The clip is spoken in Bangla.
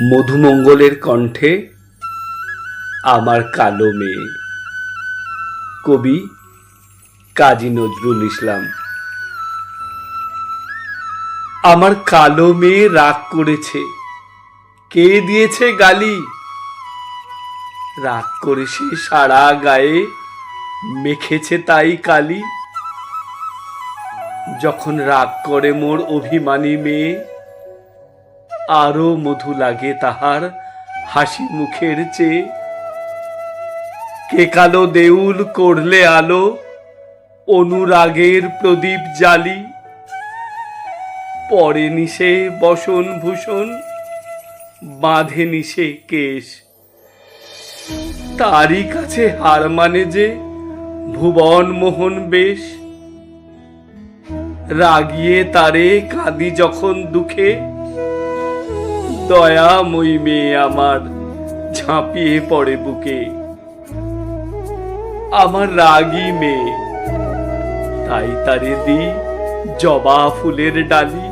মধুমঙ্গলের কণ্ঠে আমার কালো মেয়ে। কবি কাজী নজরুল ইসলাম। আমার কালো মেয়ে রাগ করেছে। কে দিয়েছে গালি? রাগ করে সে সারা গায়ে মেখেছে তাই কালি। যখন রাগ করে মোর অভিমানী মেয়ে আরও মধু লাগে তাহার হাসি মুখের চেয়ে। কে কালো দেউল করলে আলো, অনুরাগের প্রদীপ জালি পরে নিশে বসন ভূষণ বাঁধে নিশে কেশ। তারই কাছে হার মানে যে ভুবন মোহন বেশ। রাগিয়ে তারে কাঁদি যখন দুঃখে দয়াময়ী মেয়ে আমার ঝাঁপিয়ে পড়ে বুকে। আমার রাগী মেয়ে, তাই তারে দি জবা ফুলের ডালি।